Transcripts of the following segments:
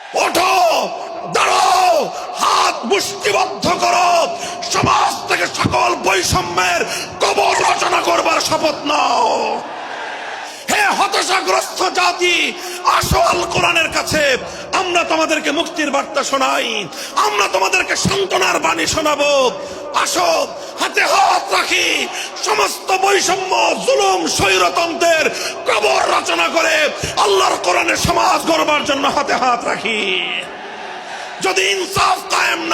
ওঠো দাঁড়াও হাত মুষ্টিবদ্ধ করো। সমাজ থেকে সকল বৈষম্যের কবর রচনা করবার শপথ নাও। হতাশাগ্রস্ত জাতি, আসো আল কোরআনের কাছে। আমরা তোমাদেরকে মুক্তির বার্তা শোনাই। আমরা তোমাদেরকে সান্ত্বনার বাণী শোনাবো। আসো, হাতে হাত রাখি। সমস্ত বৈষম্য, জুলুম, স্বৈরতন্ত্রের কবর রচনা করে আল্লাহর কোরআনের সমাজ গড়বার জন্য হাতে হাত রাখি। যদি ইনসাফ কায়েম না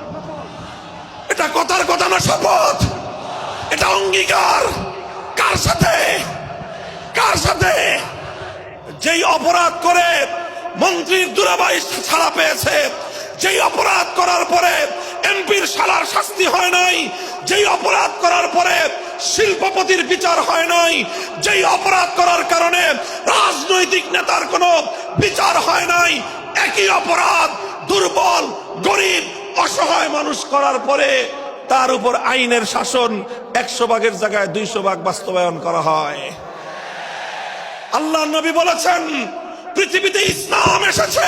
এটা কথার কথা না, শপথ। এটা অঙ্গীকার। কার সাথে? কার সাথে? যেই অপরাধ করে মন্ত্রীর দুরাবাই ছাড়া পেয়েছে, যেই অপরাধ করার পরে এমপির সালার শাস্তি হয় নাই, যেই অপরাধ করার পরে শিল্পপতির বিচার হয় নাই, যেই অপরাধ করার কারণে রাজনৈতিক নেতার কোনো বিচার হয় নাই, একই অপরাধ দুর্বল, গরিব অসহায় মানুষ করার পরে তার উপর আইনের শাসন একশো ভাগের জায়গায় দুইশো ভাগ বাস্তবায়ন করা হয়। আল্লাহ নবী বলেছেন, পৃথিবীতে ইসলাম এসেছে।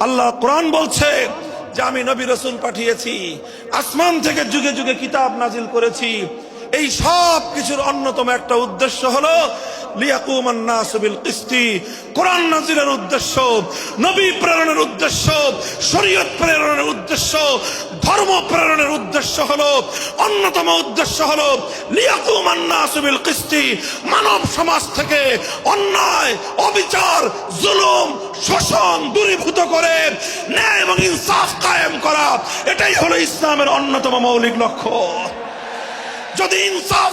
আল্লাহ কোরআন বলছে যে আমি নবী রসুল পাঠিয়েছি, আসমান থেকে যুগে যুগে কিতাব নাজিল করেছি। এই সব কিছুর অন্যতম একটা উদ্দেশ্য হলো লিয়াকুমান নাসবিল কিস্তি। কোরআন নাজিলের উদ্দেশ্য, নবী প্রেরণের উদ্দেশ্য, শরীয়ত প্রেরণের উদ্দেশ্য, ধর্ম প্রেরণের উদ্দেশ্য হলো, অন্যতম উদ্দেশ্য হলো লিয়াকুমান নাসবিল কিস্তি। মানব সমাজ থেকে অন্যায়, অবিচার, জুলুম, শোষণ দূরীভূত করে ন্যায় এবং ইনসাফ কায়েম করা, এটাই হলো ইসলামের অন্যতম মৌলিক লক্ষ্য। যদি ইনসাফ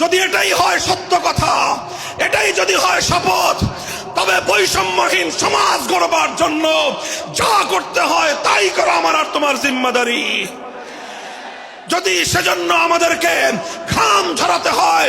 যদি এটাই হয় সত্য কথা, এটাই যদি হয় শপথ, তবে বৈষম্যহীন সমাজ গড়বার জন্য যা করতে হয় তাই করো আমার আর তোমার জিম্মাদারি। যদি সেজন্য আমাদেরকে খাম ঝরাতে হয়